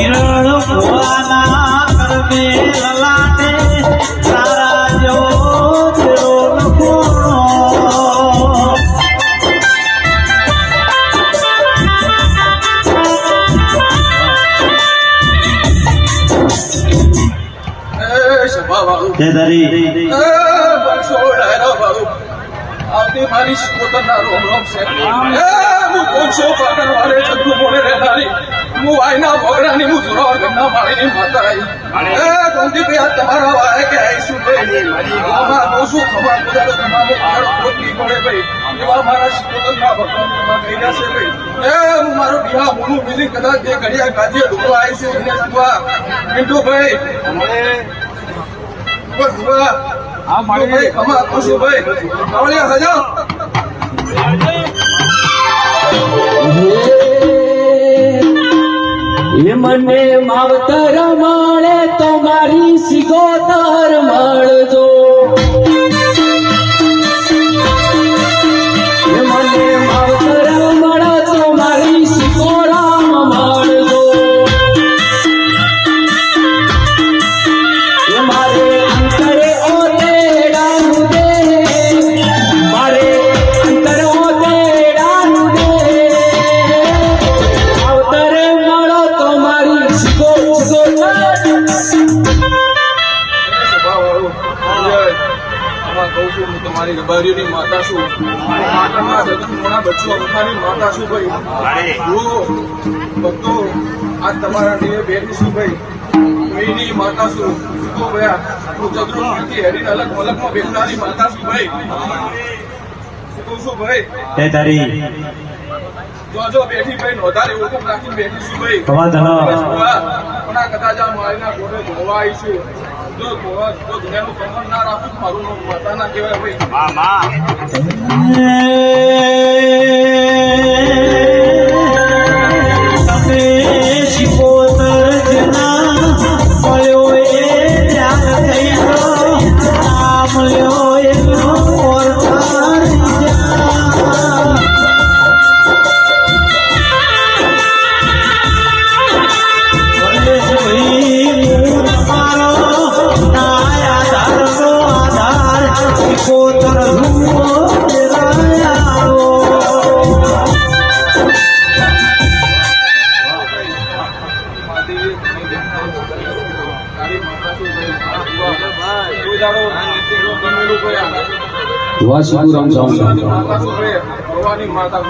કિરણ ભોળાના કરમે લલાટે તારા જેવો તેરો. લખોણો. તે વાળું. આવતી મારી પોતાના રોમ રોમ છે હું કોણસો પાટણ વાળે જગ્ગુ મોડે રહેનારી. હું વાયના મુસરો ગંગા માળીની માતા એ ગોમતી પ્રિયા આ તમારા વાય કે આવીશું ભાઈ આમાં દોશું ખમા કુદાડો તમારો આર ખોટલી પડે ભાઈ. એવા મારા પોતાના ભગવાન તમારા કહી છે ભાઈ. એ હું મારો બિહા મોનું મિલી કદાચ જે ઘડિયા કાજે આવી છે એને સુવા મિન્ટુ ભાઈ. હા મારે ખમા કોસુ ભાઈ. કાવળિયા હજા મને માવતર મળે તો મારી સિગોતર મળજો. છું હું તમારી રબારીઓની માતા છું. માતાના જગતમોના બચ્ચો અમથાની માતા છું ભાઈ. જુઓ ભક્તો આ તમારા દેહ બેઠી છું ભાઈ. મેની માતા છું. જુઓ ભયા હું ચતુર્મુખી હેરીને અલગ મલકમાં બેસનારી માતા છું ભાઈ. શું ભાઈ? તારી. જો જો બેઠી ભાઈ નોંધારી ઓળખ રાખીને બેઠી છું ભાઈ. કદાચ આ મારીના ગોળે ધોવા આવીશું જો જો દુનિયાનું કમર ના રાખું મારું નામ ના કહેવાય ભાઈ વાસીપુર રામ સાઉન્ડ ભગવાનની માતા.